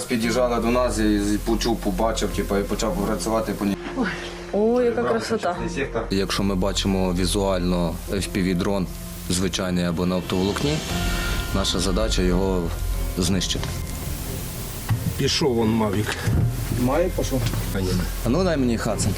Вони якраз під'їжджали до нас і почув, побачив, типу, і почав працювати по ній. О, яка красота! Якщо ми бачимо візуально FPV-дрон, звичайний або на оптоволокні, наша задача його знищити. Пішов вон Мавік. Має пішов? Ну дай мені хацин.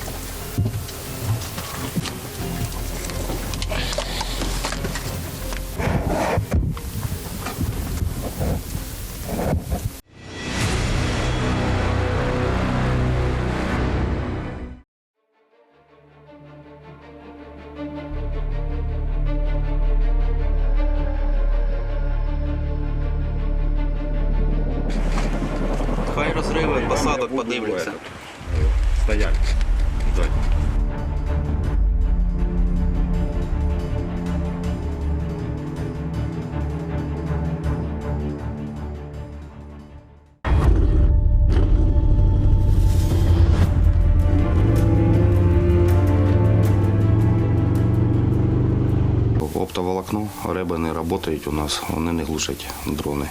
Оптоволокно, реби не працюють у нас, вони не глушать дрони.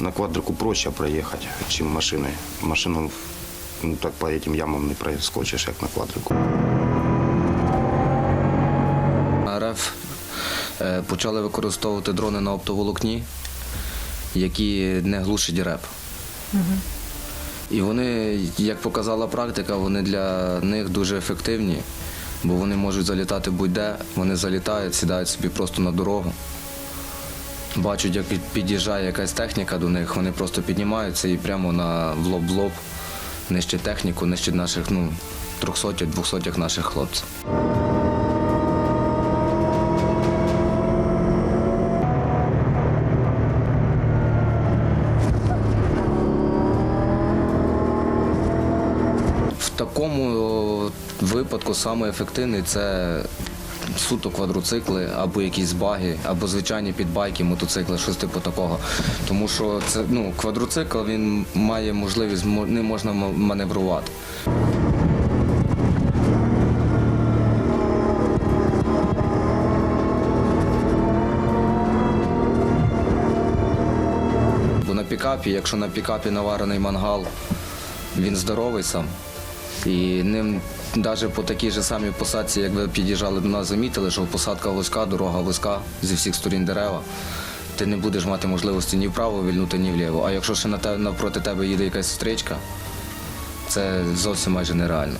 На квадрику проще проїхати, ніж машиною. Машину ну, так по цим ямам не проскочиш, як на квадрику. РФ е, почали використовувати дрони на оптоволокні, які не глушать реп. І вони, як показала практика, вони для них дуже ефективні, бо вони можуть залітати будь-де, вони залітають, сідають собі просто на дорогу. Бачать, як під'їжджає якась техніка до них, вони просто піднімаються і прямо на в лоб лоб нищать техніку, нищать наших ну, трьохсотих, двохсотих наших хлопців. В такому випадку саме ефективний це суто квадроцикли, або якісь баги, або звичайні підбайки, мотоцикли, щось типу такого. Тому що це ну, квадроцикл він має можливість не можна маневрувати. Пікапі, якщо на пікапі наварений мангал, він здоровий сам. І ним навіть по такій же самій посадці, як ви під'їжджали до нас, замітили, що посадка вузька, дорога вузька, зі всіх сторін дерева. Ти не будеш мати можливості ні вправо вільнути, ні вліво. А якщо ще на те, навпроти тебе їде якась стрічка, це зовсім майже нереально.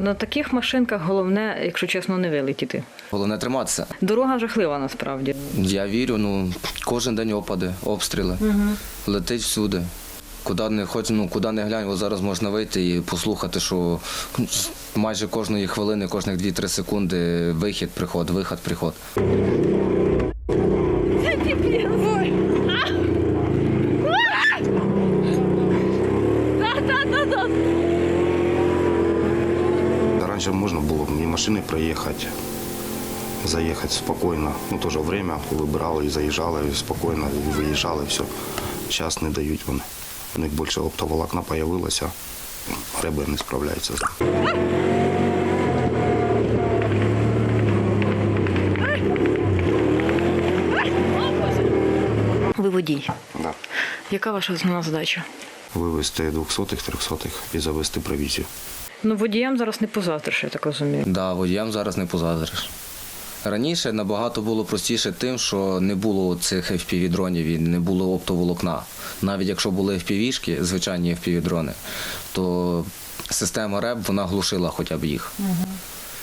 На таких машинках головне, якщо чесно, не вилетіти. Головне триматися. Дорога жахлива насправді. Я вірю, ну кожен день опади, обстріли, летить всюди. Куди не хоч, ну куди не глянь, от зараз можна вийти і послухати, що майже кожної хвилини, кожних 2-3 секунди вихід, приход, вихід, приход. Раніше можна було і машини проїхати, заїхати спокійно. Ну, теж время вибирали і заїжджали і спокійно, виїжджали, все. Зараз не дають вони. У них більше оптоволокна з'явилося, реби не справляються з ним. Ви водій. Да. Яка ваша основна задача? Вивезти 200-х, 300-х і завести провізію. Ну, водіям зараз не позавтраш, я так розумію. Да, водіям зараз не позаздриш. Раніше набагато було простіше тим, що не було цих FPV-дронів і не було оптоволокна. Навіть якщо були FPV-шки, звичайні FPV-дрони, то система РЕБ вона глушила хоча б їх.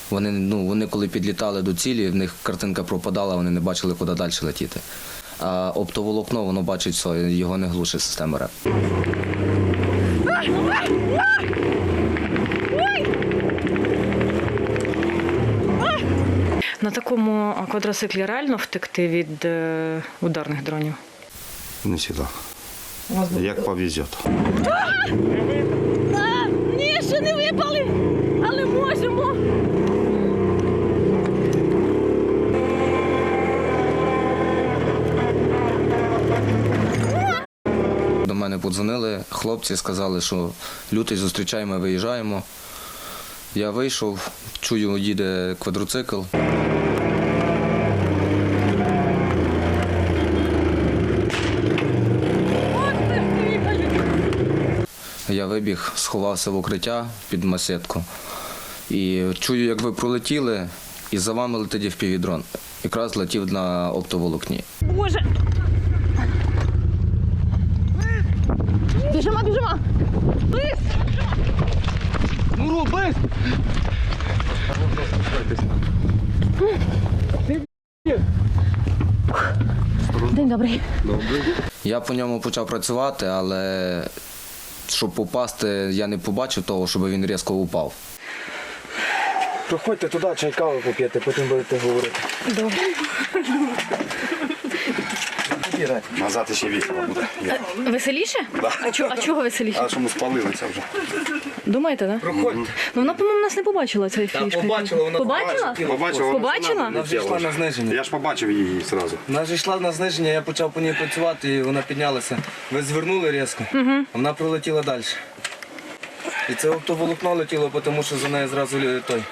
Вони, ну, вони коли підлітали до цілі, в них картинка пропадала, вони не бачили, куди далі летіти. А оптоволокно воно бачить все, його не глушить система РЕБ. На такому квадроциклі реально втекти від е, ударних дронів? Не завжди. Як повезет. Ні, ще не випали, але можемо. До мене подзвонили хлопці, сказали, що лютий зустрічаємо, виїжджаємо. Я вийшов, чую, їде квадроцикл. Я вибіг, сховався в укриття під масетку. І чую, як ви пролетіли, і за вами летить впівдрон. Якраз летів на оптоволокні. Боже. Біжимо, біжимо. Быстро. День добрий. Я по ньому почав працювати, але щоб попасти, я не побачив того, щоб він різко упав. Проходьте туди, чай кави поп'єте, потім будете говорити. Назад ще весело буде. Веселіше? А, чо, а чого веселіше? А що ми спалилися вже. Думаєте, так? Проходьте. Ну вона, по-моєму, нас не побачила цієї фішки. побачила, вона побачила? Побачив, Побачила? Вона вже йшла на зниження. Я ж побачив її одразу. Вона вже йшла на зниження, я почав по ній працювати і вона піднялася. Ви звернули різко, а вона пролетіла далі. І це оптоволокно летіло, тому що за нею зразу той.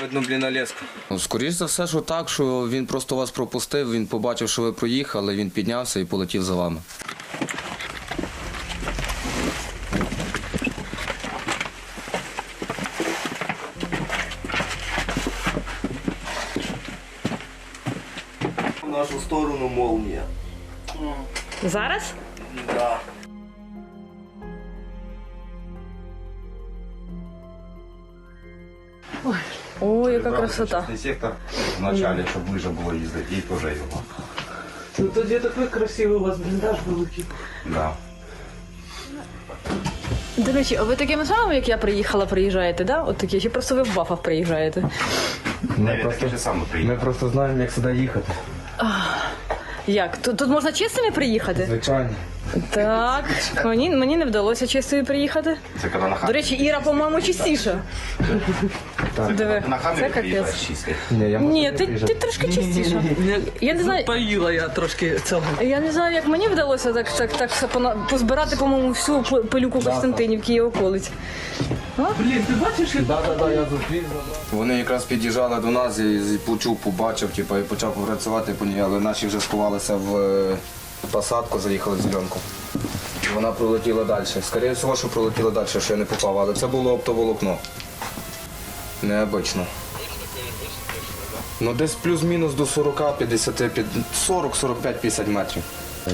Видно, блін, леску. Ну, Скоріше за все, що так, що він просто вас пропустив, він побачив, що ви проїхали, він піднявся і полетів за вами. В нашу сторону молния. Зараз? Да. Яка красота. сектор в началі, щоб ближе було їздити, і теж його. Ну тоді такий красивий у вас бліндаж великий. Да. До речі, а ви такими самими, як я приїхала, приїжджаєте, да? От такі, чи просто ви в бафах приїжджаєте? Навіть таке ж саме Ми приїхав. просто знаємо, як сюди їхати. Як? Тут, тут можна чистими приїхати? Звичайно. Так, мені, мені не вдалося чистою приїхати. Це коли на До речі, Іра, по-моєму, чистіша. Диви, На це хамері капець. чистий. Ні, я Ні, ти, ти трошки чистіша. Я не знаю, Поїла я трошки цього. я не знаю, як мені вдалося так, так, так все пона- позбирати, по-моєму, всю п- пилюку Костянтинівки і околиць. Блін, ти бачиш? Так, так, я зустрів. Вони якраз під'їжджали до нас і і почув, побачив, типу, і почав працювати по ній, але наші вже сховалися в е, посадку, заїхали в зеленку. Вона пролетіла далі. Скоріше всього, що пролетіла далі, що я не попав, але це було оптоволокно. Необично. Ну, десь плюс-мінус до 40, 50, 40, 45, 50 метрів.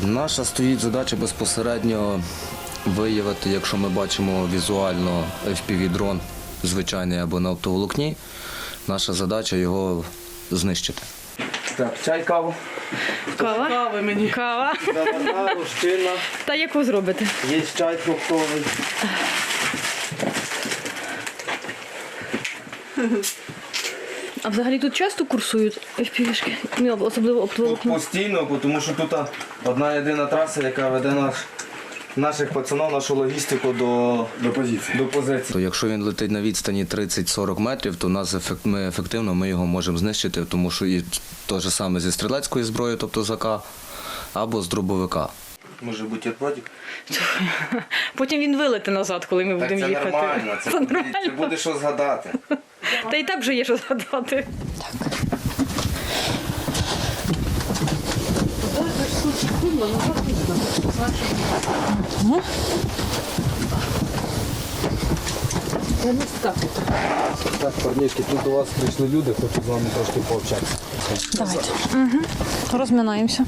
Наша стоїть задача безпосередньо виявити, якщо ми бачимо візуально FPV-дрон, звичайний або на оптоволокні, наша задача його знищити. Так, чай, каву. Кава? Кави мені. Кава. Да-да-да, розчинна. Та яку зробите? Є чай фруктовий. А взагалі тут часто курсують FPV-шки? Ну, особливо Тут оптоволокно. постійно, тому що тут одна єдина траса, яка веде наш, наших пацанів, нашу логістику до, до позиції. До позиції. То якщо він летить на відстані 30-40 метрів, то нас ефект, ми ефективно ми його можемо знищити, тому що і те ж саме зі стрілецької зброї, тобто з АК, або з дробовика. Може бути бутербродик? Потім він вилете назад, коли ми будемо їхати. це, Це нормально. це буде що згадати. Та і так вже є що згадати. Так, парнішки, тут до вас прийшли люди, хочу з вами трошки пообщатися. Давайте. Угу. Розминаємося.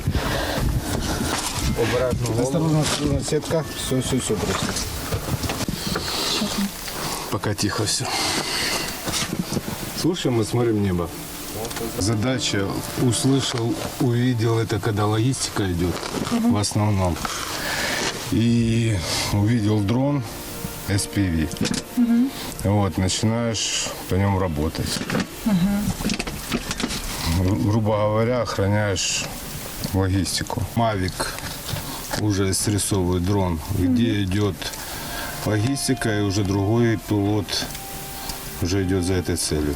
Обережно голову. Осторожно, сетка. Все, все, все, просто. Пока тихо все. Слушаем и смотрим небо. Задача услышал, увидел это, когда логистика идет в основном. И увидел дрон SPV. Вот, начинаешь по нему работать. Гру- грубо говоря, охраняешь логистику. Мавик уже срисовывает дрон, где идет логистика, и уже другой пилот уже идет за этой целью.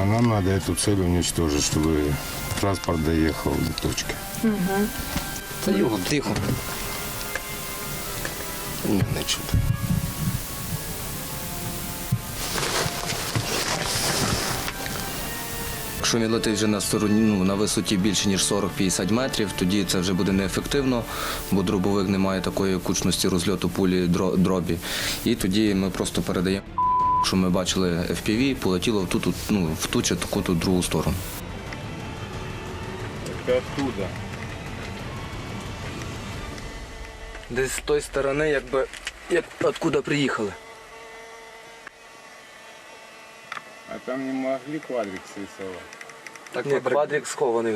А нам надо эту цель уничтожить, чтобы транспорт доехал до точки. Тихо, тихо. Не чути. Якщо він летить вже на стороні, ну, на висоті більше ніж 40-50 метрів, тоді це вже буде неефективно, бо дробовик не має такої кучності розльоту пулі дро- дробі. І тоді ми просто передаємо, що ми бачили FPV, полетіло в ту, ту- ну, в ту чи таку ту другу сторону. Оттуда. Десь з тої сторони, якби як откуда приїхали. А там не могли квадрик срисовать? Так Ні, квадрик схований.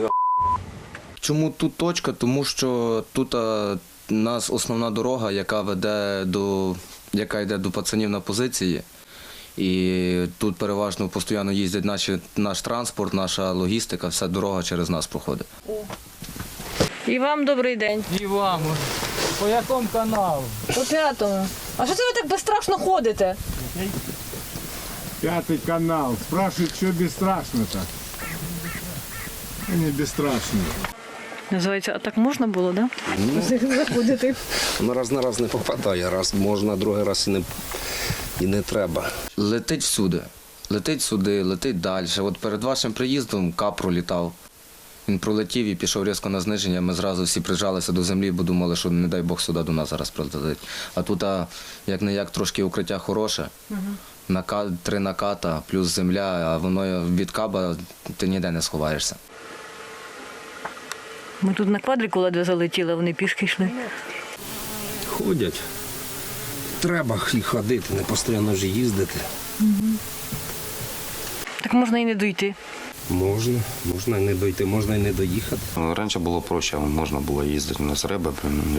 Чому тут точка? Тому що тут а, у нас основна дорога, яка веде до яка йде до пацанів на позиції. І тут переважно постійно їздять наші, наш транспорт, наша логістика, вся дорога через нас проходить. І вам добрий день. І вам. По якому каналу? По п'ятому. А що це ви так безстрашно ходите? Пятый канал. Спрашивают, что бесстрашно-то? Не бесстрашно. Називається, а так можна було, так? Заходити. Ну, раз на раз не попадає, раз можна, другий раз і не, і не треба. Летить всюди. Летить сюди, летить далі. От перед вашим приїздом кап пролітав. Він пролетів і пішов різко на зниження. Ми зразу всі прижалися до землі, бо думали, що не дай Бог сюди до нас зараз прилетить. А тут, а, як не як, трошки укриття хороше. Нака, три наката, плюс земля, а воно від каба ти ніде не сховаєшся. Ми тут на квадрику ледве залетіли, а вони пішки йшли. Ходять. Треба і ходити, не постійно ж їздити. Так можна і не дойти. Можна, можна і не дойти, можна і не доїхати. Ну, Раніше було проще, можна було їздити на зреби,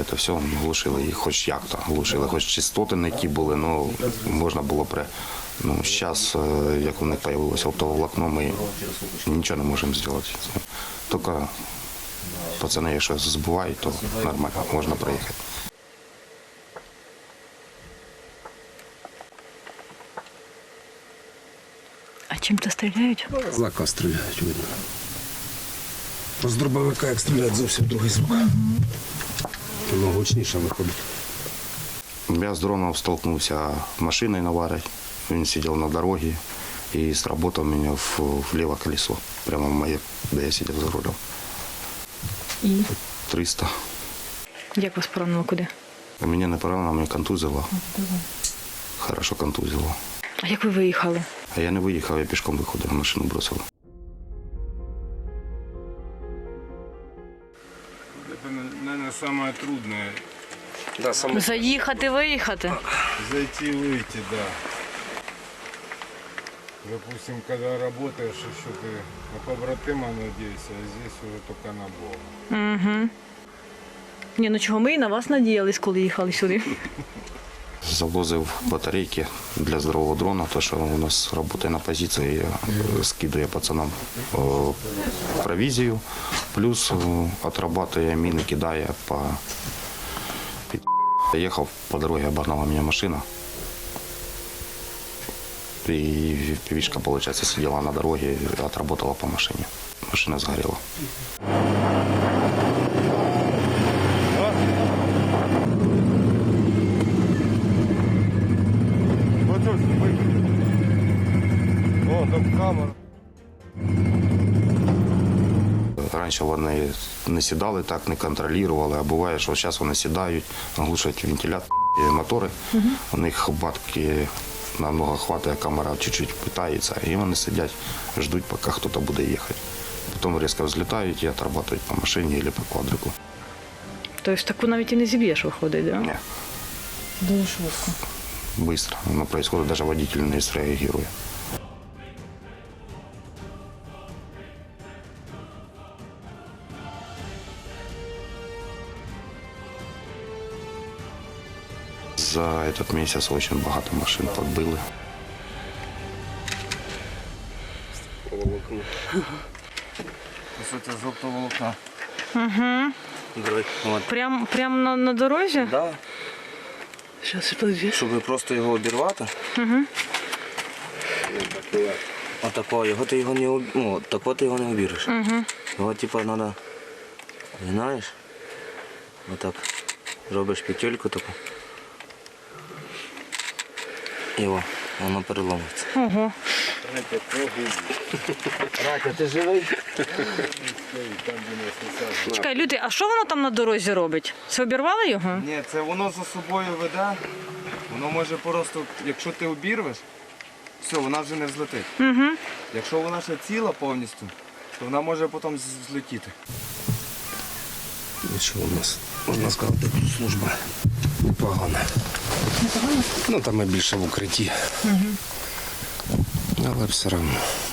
це все глушили і хоч як-то глушили, хоч частоти не ті були, ну можна було при. Ну, зараз, як у них з'явилося оптоволокно, ми нічого не можемо зробити. Тільки пацани, якщо збувають, то нормально, можна проїхати. А чим то стріляють? Злака стріляють, видно. З дробовика, як стріляють, зовсім другий звук. Воно гучніше виходить. Я з дроном столкнувся машиною наварить. Він сидів на дорозі і сработав мене в, в ліве колесо, прямо в моє, де я сидів за рулем. І? 300. Як вас поранило куди? Мене не поранило, мене контузило. Хорошо контузило. А як ви виїхали? А я не виїхав, я пішком виходив, машину бросив. Это, наверное, самое трудное. Да, саме Заїхати, виїхати. Зайти и выйти, да. Допустим, когда работаешь, еще ты на побратима надеешься, а здесь уже только на Бога. Угу. Ні, ну чого ми і на вас надіялись, коли їхали сюди. Завозив батарейки для здорового дрона, то що у нас працює на позиції, е, скидує пацанам е, провізію, плюс е, отрабатує міни, кидає по під... Їхав по дорозі, обогнала мене машина. І півішка, виходить, сиділа на дорозі отработала по машині. Машина згоріла. Раніше вони не сідали так, не контролювали, а буває, що зараз вони сідають, глушать вентилятор, і мотори. У них батки намного хватає, камера чуть-чуть питається, і вони сидять, ждуть, поки хтось буде їхати. Потім різко взлітають і отрабатують по машині або по квадрику. Тобто таку навіть і не зіб'єш, виходить, так? Ні, Дуже швидко. швидко. Воно відбувається, навіть водитель не среагує. За этот месяц очень багато машин подбили. Що це з оптоволокна? Угу. Дрой. От. Прям, прям на, на дорозі? Да. Щас, подожди. Щоб просто його обірвати. Угу. Отако, його ти його не об... ну, тако ти його не обіриш. Угу. Його типа треба, знаєш, отак робиш петельку таку. І о, воно переломиться. Ого. Ракя, ти живий? Чекай, люди, а що воно там на дорозі робить? Це обірвали його? Ні, це воно за собою веде. Воно може просто, якщо ти обірвеш, все, вона вже не взлетить. Угу. Якщо вона ще ціла повністю, то вона може потім з- злетіти. Нічого у нас, можна сказати, тут служба непогана. Непогана? Ну там ми більше в укритті. Але все одно,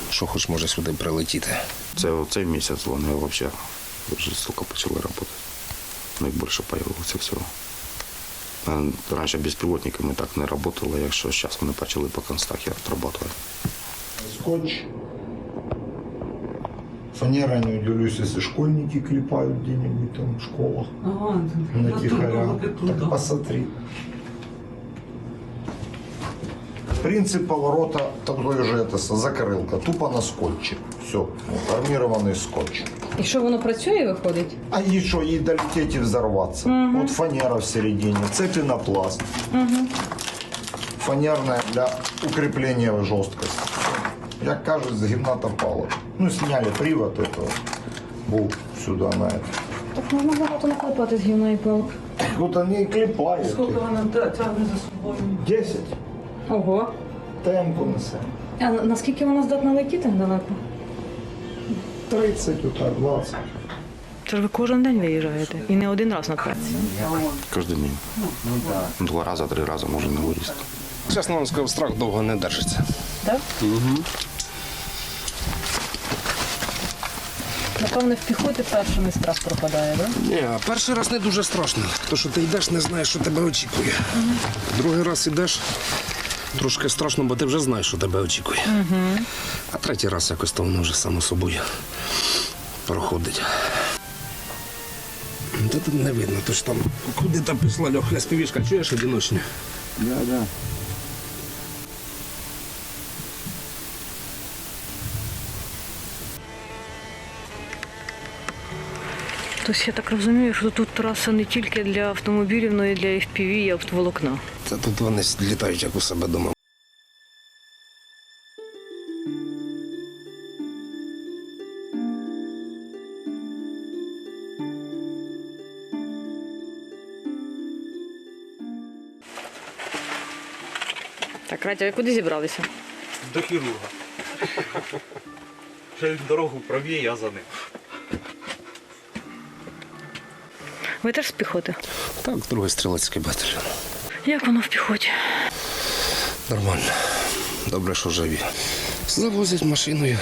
що хоч може сюди прилетіти. Це цей місяць вони взагалі вже жорстоко почали працювати. У них більше появилося всього. Е, Раніше безпілотниками так не працювали, якщо зараз вони почали по констахі відрабатувати. скотч. Фанера, не удивлюсь, если школьники клепают где-нибудь там в школах. на тихоря. Так посмотри. Принцип поворота такой же это закрылка, тупо на скотче. Все, армированный скотч. І що воно працює, виходить? А ей что, ей долететь и взорваться. Вот фанера в середине, цепи на пласт. Фанерная для укрепления жесткости. Як кажуть, з гімната палок. Ну, сняли привод этого. Був сюда на это. Так можна багато наклепати з гівна і палок. Вот они и клепают. Сколько вона тягне за собою? 10. Ого. Темку несе. А на- наскільки вона здатна летіти далеко? 30, отак, 20. Це ж ви кожен день виїжджаєте. І не один раз на праці. Кожен день. Два рази, три рази може на виїзд. Чесно вам скажу, страх довго не держиться. Так? Напевне, в піхоті першими страх пропадає, так? Ні, а перший раз не дуже страшно, тому що ти йдеш, не знаєш, що тебе очікує. Другий раз йдеш, трошки страшно, бо ти вже знаєш, що тебе очікує. А третій раз якось то воно вже само собою проходить. Та тут не видно, то ж там куди там пішла льохля співішка, чуєш одиночні? Да, да. Тобто я так розумію, що тут траса не тільки для автомобілів, але й для FPV і автоволокна. Це тут вони літають, як у себе вдома. Так, Радя, ви куди зібралися? До хірурга. Ще він дорогу правіє, я за ним. Ви теж з піхоти? Так, другий стрілецький батальйон. Як воно в піхоті? Нормально. Добре, що живі. Завозять машиною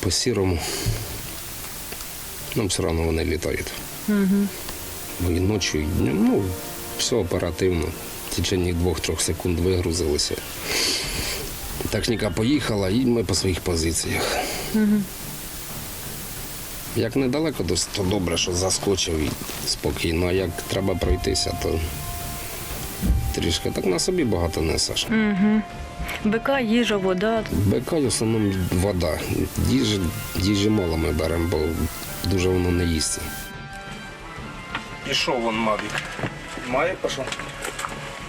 по сірому. Нам все одно вони літають. Угу. Бо і ночі, і днем, ну, все оперативно. В течение двох-трьох секунд вигрузилися. Техніка поїхала, і ми по своїх позиціях. Угу. Як недалеко, то, то добре, що заскочив і спокійно. А як треба пройтися, то трішки так на собі багато несеш. БК, їжа, вода. БК в основному вода. Їжі, їжі мало ми беремо, бо дуже воно не їсться. Пішов вон Мавік. Має пішов?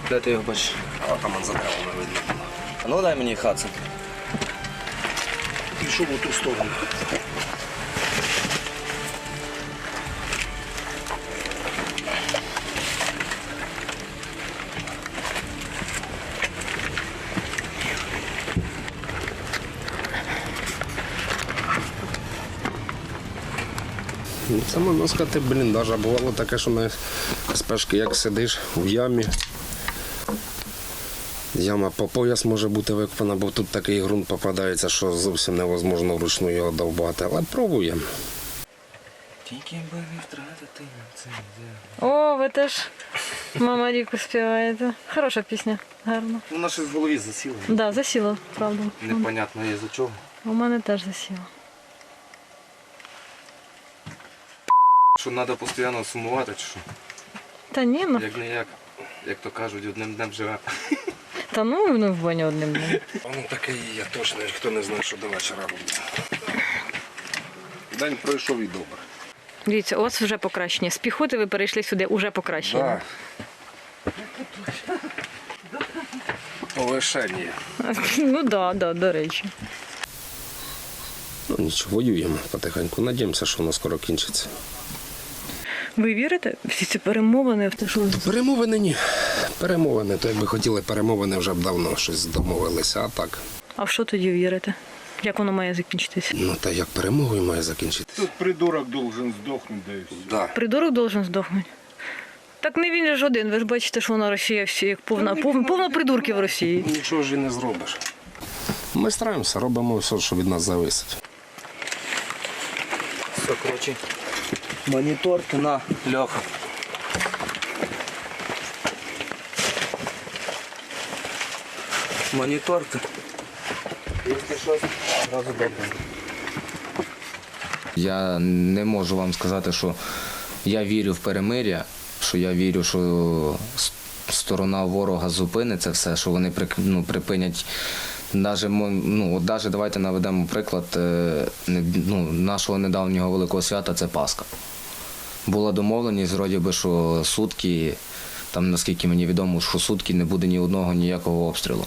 Де ти його бачиш? А там он за деревами видно. А ну дай мені хатце. Пішов у ту сторону. Це можна сказати бліндаж. А бувало таке, що ми з пешки як сидиш в ямі. Яма по пояс може бути викопана, бо тут такий ґрунт попадається, що зовсім невозможно вручну його довбати. Але пробуємо. Тільки би не втратити це. О, ви теж мама Ріку співаєте. Хороша пісня, гарно. Вона щось в голові засіла. Да, засіла, правда. Непонятно є за чого. У мене теж засіла. Що треба постійно сумувати, чи що? Та ні, ну. Як не як, як то кажуть, одним днем живе. Та ну, ну в бані одним днем. Воно таке і є точно, ніхто не знає, що до вечора буде. День пройшов і добре. Дивіться, у вас вже покращення. З піхоти ви перейшли сюди, уже покращення. Полишення. Ну так, да, да, до речі. Ну нічого, воюємо потихеньку. Надіємося, що воно скоро кінчиться. Ви вірите? Всі ці перемовини в те, що Перемовини ні. Перемовини, то якби хотіли перемовини, вже б давно щось домовилися, а так. А в що тоді вірите? Як воно має закінчитися? Ну та як перемогою має закінчитися. Тут придурок должен сдохнуть, да и все. Да. Придурок должен здохнути. Так не він ж один. Ви ж бачите, що вона Росія всі як повна, повна, повна придурків в Росії. Нічого ж і не зробиш. Ми стараємося, робимо все, що від нас зависить. Все, коротше. Моніторки на льоха. Моніторки. Якщо щось, одразу добре. Я не можу вам сказати, що я вірю в перемир'я, що я вірю, що сторона ворога зупинить це все, що вони ну, припинять. Даже, ну, даже давайте наведемо приклад е, ну, нашого недавнього великого свята це Пасха. Була домовленість, вроді би, що сутки, там наскільки мені відомо, що сутки не буде ні одного ніякого обстрілу.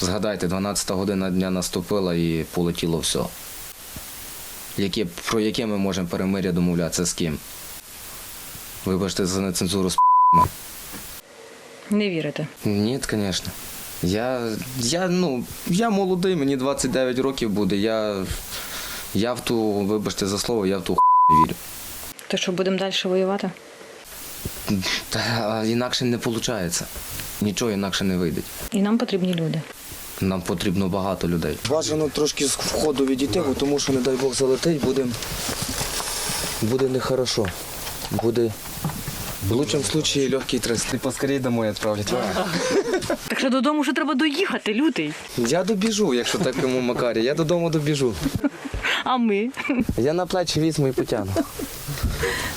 Згадайте, 12 година дня наступила і полетіло все. Яке, про яке ми можемо перемир'я домовлятися з ким? Вибачте за нецензуру з Не вірите. Ні, звісно. Я, я, ну, я молодий, мені 29 років буде. Я, я в ту, вибачте за слово, я в ту не вірю. То що будемо далі воювати? Та інакше не виходить. Нічого інакше не вийде. І нам потрібні люди. Нам потрібно багато людей. Бажано трошки з входу відійти, бо тому що, не дай Бог, залетить, буде, буде нехорошо. Буде в лучшому випадку легкий трест. Ти поскорей домой відправлять. Так що додому ще треба доїхати, лютий. Я добіжу, якщо такому Макарі. Я додому добіжу. А ми? Я на плечі візьму і потягну.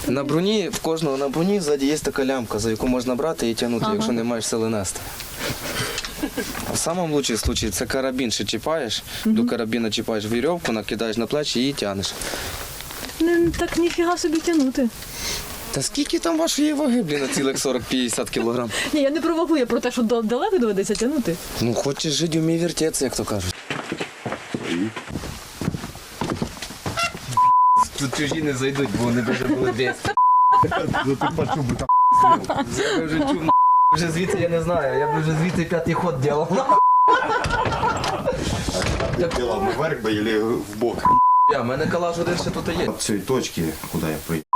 На броні, в кожного на броні ззаді є така лямка, за яку можна брати і тягнути, якщо не маєш сили нести. А в самому лучшому випадку це карабін ще чіпаєш, до карабіна чіпаєш вірьовку, накидаєш на плечі і її тягнеш. Не так ніфіга собі тягнути. Та скільки там вашої ваги, блін, на цілих 40-50 кілограм? Ні, я не про вагу, я про те, що до- далеко доведеться тягнути. Ну, хочеш жити, вмій вертеться, як то кажуть. Тут чужі не зайдуть, бо вони вже були без. Ну ты почему бы там Я би вже чув, вже звідси я не знаю, я б вже звідси п'ятий ход ділав. делал вверх бы или в бок? Я, в мене калаш один ще тут є. От цієї точки, куди я приїхав.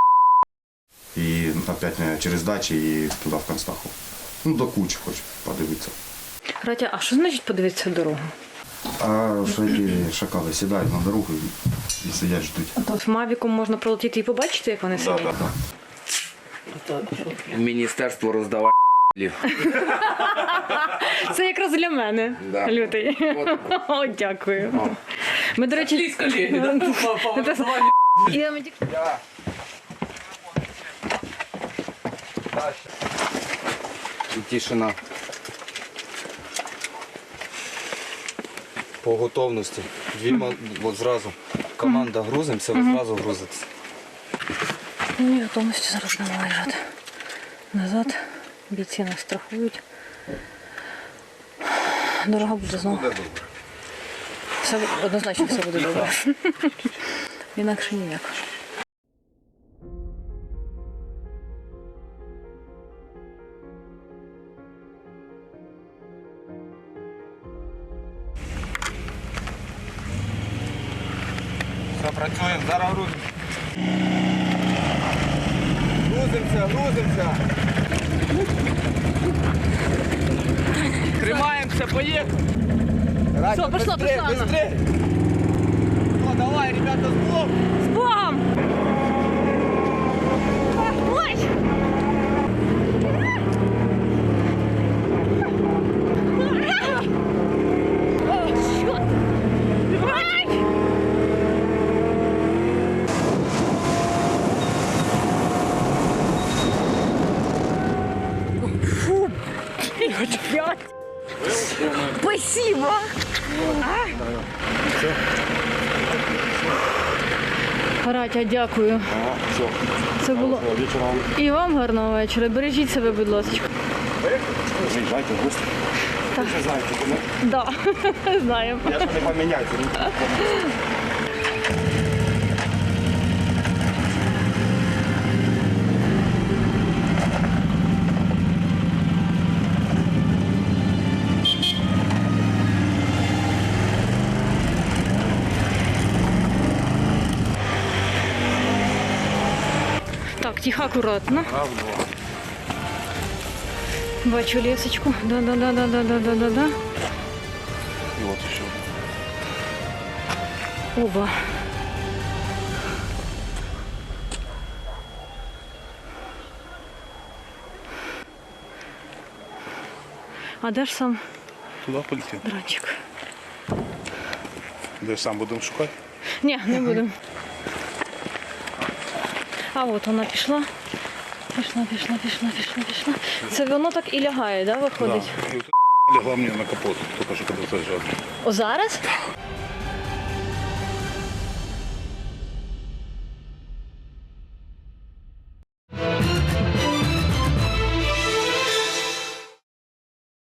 І опять е, через дачі і туди в Констаху. Ну, до кучі хоч подивитися. Катя, а що значить подивитися дорогу? А шаки, шакали сідають на дорогу і, сидять ждуть. З Мавіком можна пролетіти і побачити, як вони сидять. да, да. Міністерство роздаває. Це якраз для мене, Да. лютий. О, дякую. Ми, до речі, Я ми тільки- І тишина. По готовності. Дві от зразу. Команда грузимося, зразу грузиться. Ні, готовності зараз не лежати. Назад. Бійці нас страхують. Дорога буде знову. Все, однозначно все буде добре. Інакше ніяк. Зараз грузимося. Грузимося, грузимося. Тримаємося, поїхали. Все, пішло, пішла. Радя, дякую. Це було. І вам гарного вечора. Бережіть себе, будь ласка. Приїжджайте в гості. Ви вже знаєте, кому. Да, знаємо. Я ж не поміняйте. тихо, аккуратно. Бачу лесочку. Да-да-да-да-да-да-да-да. И вот еще. Оба. А дашь сам? Туда полетим. Дранчик. Да сам будем шукать? Не, не будем. А от вона пішла. Пішла, пішла, пішла, пішла, пішла. Це воно так і лягає, да, виходить? Лягла мені на капот, тільки що коли заїжджав. О, зараз?